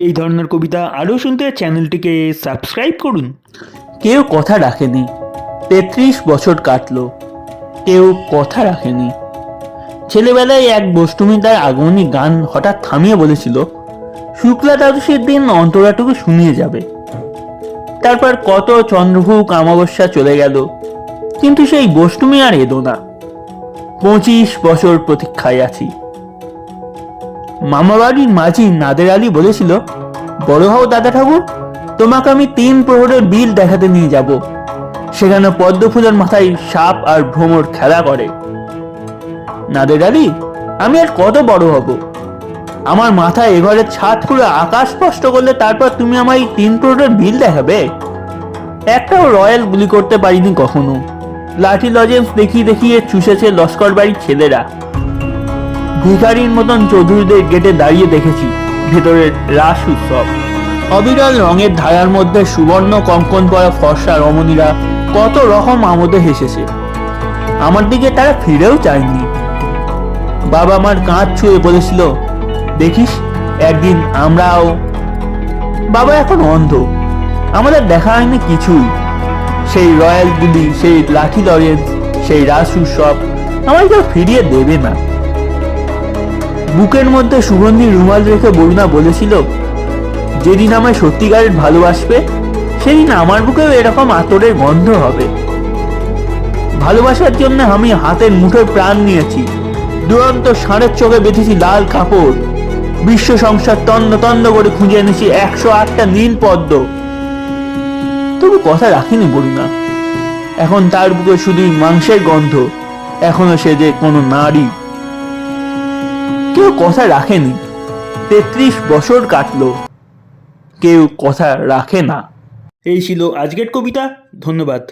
এই ধরনের কবিতা আরও শুনতে চ্যানেলটিকে সাবস্ক্রাইব করুন। কেউ কথা রাখেনি। তেত্রিশ বছর কাটলো। কেউ কথা রাখেনি। ছেলেবেলায় এক বষ্টমী তার আগমনী গান হঠাৎ থামিয়ে বলেছিল, শুক্লা দ্বাদশীর দিন অন্তরাটুকু শুনিয়ে যাবে। তারপর কত চন্দ্রভুক অমাবস্যা চলে গেল, কিন্তু সেই বষ্টমী আর এলো না। পঁচিশ বছর প্রতীক্ষায় আছি। মামাবাড়ির মাঝি নাদের আলী বলেছিল, বড় হও দাদা ঠাকুর, তোমাকে আমি তিন প্রহরের বিল দেখাতে নিয়ে যাব। সেখানে পদ্ম ফুলের মাথায় সাপ আর ভ্রমর খেলা করে। নাদের আলী, আমি আর কত বড় হব? আমার মাথায় এঘরের ছাদ পুরো আকাশ স্পষ্ট করলে তারপর তুমি আমায় তিন প্রহরের বিল দেখাবে? একটাও রয়্যাল গুলি করতে পারিনি কখনো। লাঠি লজেন্স দেখিয়ে দেখিয়ে চুষেছে লস্কর বাড়ির ছেলেরা। ভিখারির মতন চৌধুরীদের গেটে দাঁড়িয়ে দেখেছি। ভেতরের রাস উৎসব। অবিরল রঙের ধারার মধ্যে সুবর্ণ কঙ্কন পরা ফর্সা রমণীরা কত রকম আমোদে হেসেছে। আমার দিকে তারা ফিরেও চায়নি। বাবা আমার কাঁধ ছুঁয়ে বলেছিল, দেখিস, একদিন আমরাও বাবা এখন অন্ধ। আমাদের দেখা হয়নি কিছুই। সেই রয়্যাল গুলি, সেই লাঠি লরেন্স, সেই রাস উৎসব কেউ ফিরিয়ে দেবে না। বুকের মধ্যে সুগন্ধি রুমাল রেখে বরুণা বলেছিল, যেদিন আমায় সত্যিকারের ভালোবাসবে, সেদিন আমার বুকেও এরকম আতরের গন্ধ হবে। ভালোবাসার জন্য আমি হাতের মুঠোয় প্রাণ নিয়েছি। দুরন্ত ষাঁড়ের চোখে বেঁধেছি লাল কাপড়। বিশ্ব সংসার তন্ন তন্ন করে খুঁজে এনেছি একশো আটটা নীল পদ্ম। তবু কথা রাখিনি বরুণা। এখন তার বুকে শুধুই মাংসের গন্ধ। এখনও সে যে কোনো নারী কেউ কথা রাখেনি। তেত্রিশ বছর কাটলো। কেউ কথা রাখে না। এই ছিল আজকের কবিতা। ধন্যবাদ।